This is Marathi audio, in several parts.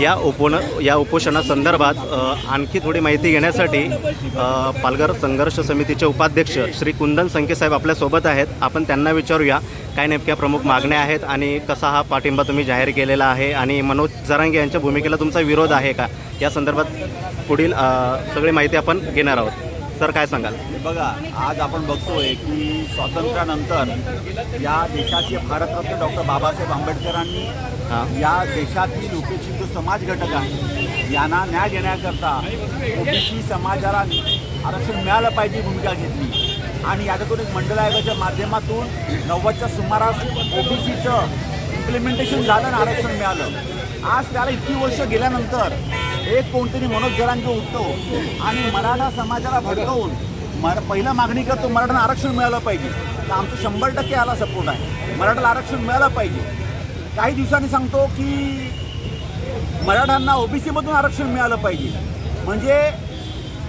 या उपोन या उपोषणासंदर्भात आणखी थोडी माहिती घेण्यासाठी पालघर संघर्ष समितीचे उपाध्यक्ष श्री कुंदन संकेसाहेब आपल्यासोबत आहेत. आपण त्यांना विचारूया काय नेमक्या प्रमुख मागण्या आहेत आणि कसा हा पाठिंबा तुम्ही जाहीर केलेला आहे आणि मनोज जरांगे यांच्या भूमिकेला तुमचा विरोध आहे का? या संदर्भात पुढील सगळी माहिती आपण घेणार आहोत. सर काय सांगाल? बघा आज आपण बघतोय की स्वातंत्र्यानंतर या देशाचे भारतरत्न डॉक्टर बाबासाहेब आंबेडकरांनी या देशातील उपेक्षित जो समाज घटक आहे यांना न्याय देण्याकरता ओबीसी समाजाला आरक्षण मिळालं पाहिजे भूमिका घेतली. आणि याच्यातून एक मंडल आयोगाच्या माध्यमातून नव्वदच्या सुमारास ओबीसीचं इम्प्लिमेंटेशन झालं आणि आरक्षण मिळालं. आज त्याला इतकी वर्ष गेल्यानंतर एक कोणतरी मनोज जरांगे उठतो आणि मराठा समाजाला भडकवून मर पहिलं मागणी करतो मराठा आरक्षण मिळालं पाहिजे. तर आमचं शंभर टक्के याला सपोर्ट आहे. मराठाला आरक्षण मिळालं पाहिजे. काही दिवसांनी सांगतो की मराठ्यांना ओबीसीमधून आरक्षण मिळालं पाहिजे. म्हणजे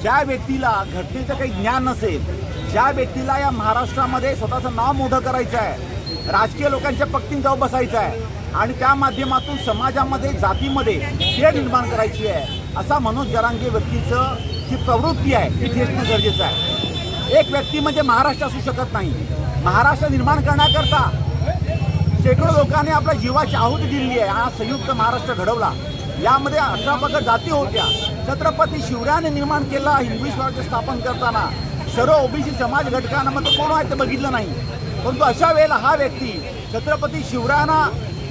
ज्या व्यक्तीला घटनेचं काही ज्ञान नसेल ज्या व्यक्तीला या महाराष्ट्रामध्ये स्वतःचं नाव मोठं करायचं आहे राजकीय लोकांच्या पक्तीन जाऊ बसायचं आहे आणि त्या माध्यमातून समाजामध्ये जातीमध्ये खेळ निर्माण करायची आहे असा मनोज जरांगे व्यक्तीचं जी प्रवृत्ती आहे ती ठेचणं गरजेचं आहे. एक व्यक्ती म्हणजे महाराष्ट्र असू शकत नाही. महाराष्ट्र निर्माण करण्याकरता शेकडो लोकांनी आपल्या जीवाची आहुती दिली आहे. हा संयुक्त महाराष्ट्र घडवला. यामध्ये अठरा पगड जाती होत्या. छत्रपती शिवरायाने निर्माण केला हिंदवी स्वराज्य स्थापन करताना. सर्व ओबीसी समाज घटकांना मग कोण आहे ते बघितलं नाही. परंतु अशा वेळेला हा व्यक्ती छत्रपती शिवरायांना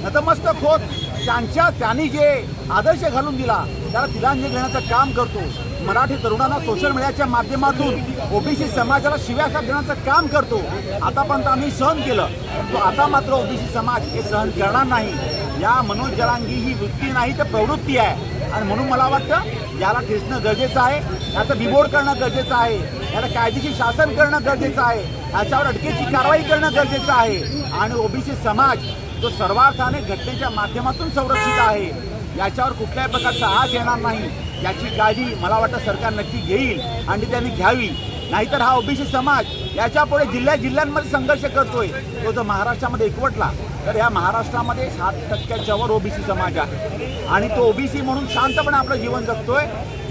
नतमस्तक होत त्यांच्या त्यांनी जे आदर्श घालून दिला त्याला तिलांजली देण्याचं काम करतो. मराठी तरुणांना सोशल मीडियाच्या माध्यमातून ओबीसी समाजाला शिव्याखा देण्याचं काम करतो. आतापर्यंत आम्ही सहन केलं. परंतु आता मात्र ओबीसी समाज हे सहन करणार नाही. या मनोज जरांगी ही वृत्ती नाही तर प्रवृत्ती आहे. आणि म्हणून मला वाटतं याला खेचणं गरजेचं आहे. याचं बिबोड करणं गरजेचं आहे. याला कायदेशीर शासन करणं गरजेचं आहे. याच्यावर अटकेची कारवाई करणं गरजेचं आहे. आणि ओबीसी समाज जो सर्वार्थाने घटनेच्या माध्यमातून संरक्षित आहे याच्यावर कुठल्याही प्रकारचा आग येणार नाही. याची काळजी मला वाटतं सरकार नक्की घेईल. आणि त्यांनी घ्यावी. नाहीतर हा ओबीसी समाज याच्यापुढे जिल्ह्या जिल्ह्यांमध्ये संघर्ष करतोय. तो जर महाराष्ट्रामध्ये एकवटला तर या महाराष्ट्रामध्ये सात टक्क्याच्या वर ओबीसी समाज आहे. आणि तो ओबीसी म्हणून शांतपणे आपलं जीवन जगतोय.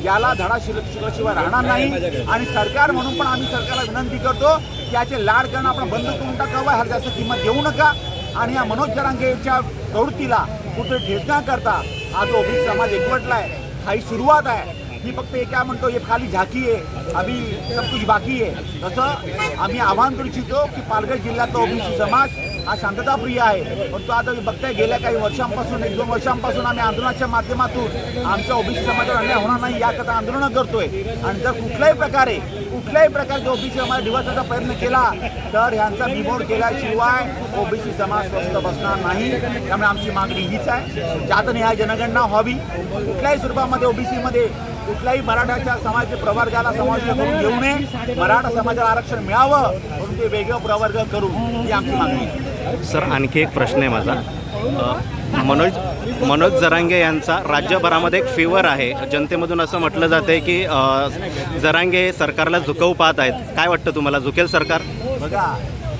याला धडा शिल शिकल्याशिवाय राहणार नाही. आणि सरकार म्हणून पण आम्ही सरकारला विनंती करतो की याचे लाड करणं आपण बंद करून टाकावं ह्याला जास्त किंमत देऊ नका. आणि या मनोज जरांगेच्या प्रवृत्तीला कुठे ठेचण्याकरता हा जो ओबीसी समाज एकवटलाय हा ही सुरुवात आहे. मी फक्त हे काय म्हणतो हे खाली झाकी आहे अभी सब कुछ बाकी आहे तसं आम्ही आवाहन करू इच्छितो की पालघर जिल्ह्यातला ओबीसी समाज हा शांतताप्रिय आहे. परंतु आता बघताय गेल्या काही वर्षांपासून एक दोन वर्षांपासून आम्ही आंदोलनाच्या माध्यमातून आमच्या ओबीसी समाजावर अन्याय होणार नाही याकरता आंदोलनं करतोय. आणि जर कुठल्याही प्रकारे कुठल्याही प्रकारचे ओबीसी समाज दिवसाचा प्रयत्न केला तर ह्यांचा बिमोड केल्याशिवाय ओबीसी समाज स्वस्थ बसणार नाही. त्यामुळे आमची मागणी हीच आहे. जातनिहाय जनगणना व्हावी. कुठल्याही स्वरूपामध्ये ओबीसीमध्ये कुठल्याही मराठाच्या समाज प्रवर्गाला समाविष्ट करून घेऊ नये. मराठा समाजाला आरक्षण मिळावं म्हणून ते वेगळं प्रवर्ग करू ही आमची मागणी आहे. सर आणखी एक प्रश्न आहे माझा. मनोज मनोज जरांगे यांचा राज्यभरामध्ये एक फेवर आहे. जनतेमधून असं म्हटलं जाते की जरांगे सरकारला झुकवू पाहत आहेत. काय वाटतं तुम्हाला? झुकेल सरकार? बघा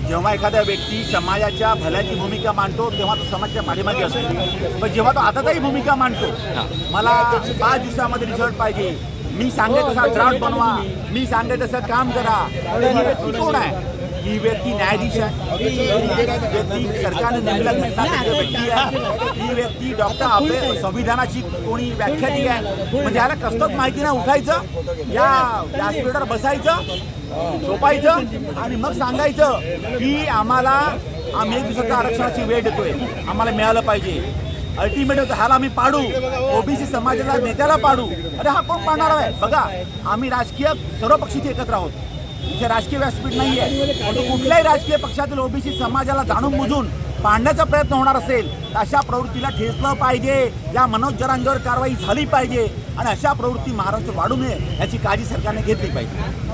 जेव्हा एखादा व्यक्ती समाजाच्या भल्याची भूमिका मांडतो तेव्हा तो समाजाच्या पाठीमागे असतो. पण जेव्हा तो आताही भूमिका मांडतो मला पाच दिवसामध्ये रिझल्ट पाहिजे. मी सांगे तसा ड्राफ्ट बनवा. मी सांगे तसं काम करा. ही व्यक्ती कोण आहे? ही व्यक्ती न्यायाधीश आहे. ही व्यक्ती सरकारने घटनापीठ व्यक्ती आहे. ही व्यक्ती डॉक्टर आपले संविधानाची कोणी व्याख्याती आहे? म्हणजे याला कसलंच माहिती नाही. उठायचं. या व्यासपीठावर बसायचं. झोपायचं आणि मग सांगायचं की आम्हाला आम्ही एक दिवसाच्या आरक्षणाची वेळ देतोय. आम्हाला मिळालं पाहिजे. अल्टिमेट ह्याला आम्ही पाडू. ओबीसी समाजाला नेत्याला पाडू. अरे हा कोण पाडणार आहे? बघा आम्ही राजकीय सर्व पक्षीचे एकत्र आहोत. इथे राजकीय व्यासपीठ नाही आहे कुठल्याही राजकीय पक्षातील ओबीसी समाजाला जाणून बुजून पाडण्याचा प्रयत्न होणार असेल तर अशा प्रवृत्तीला ठेचलं पाहिजे. या मनोज जरांगेवर कारवाई झाली पाहिजे. आणि अशा प्रवृत्ती महाराष्ट्र वाढू नये याची काळजी सरकारने घेतली पाहिजे.